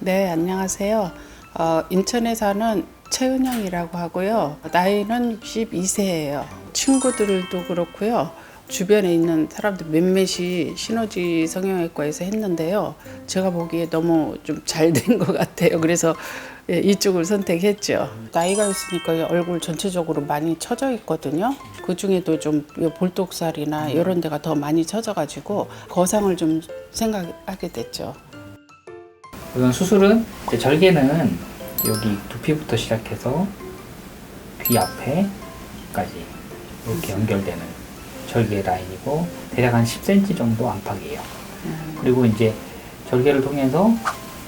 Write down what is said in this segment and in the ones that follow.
네, 안녕하세요. 어, 인천에 사는 최은영이라고 하고요. 나이는 62세예요. 친구들도 그렇고요. 주변에 있는 사람들 몇몇이 시너지 성형외과에서 했는데요. 제가 보기에 너무 좀 잘 된 것 같아요. 그래서 예, 이쪽을 선택했죠. 나이가 있으니까 얼굴 전체적으로 많이 처져 있거든요. 그 중에도 좀이 볼독살이나 이런 데가 더 많이 처져가지고 거상을 좀 생각하게 됐죠. 우선 수술은 이제 절개는 여기 두피부터 시작해서 귀 앞에까지 이렇게 연결되는 절개 라인이고 대략 한 10cm 정도 안팎이에요. 그리고 이제 절개를 통해서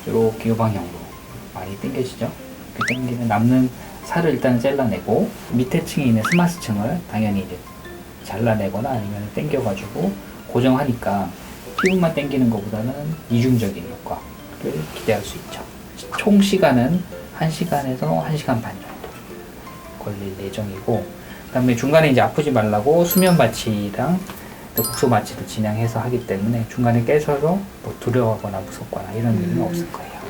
이렇게 이 방향으로 많이 당겨지죠. 당기면 남는 살을 일단 잘라내고 밑에 층에 있는 스마스 층을 당연히 이제 잘라내거나 아니면 당겨가지고 고정하니까 피부만 당기는 것보다는 이중적인 효과 를 기대할 수 있죠. 총 시간은 1시간에서 1시간 반 정도 걸릴 예정이고 그 다음에 중간에 이제 아프지 말라고 수면 마취랑 또 국소 마취를 진행해서 하기 때문에 중간에 깨서도 뭐 두려워하거나 무섭거나 이런 일은 음. 없을 거예요.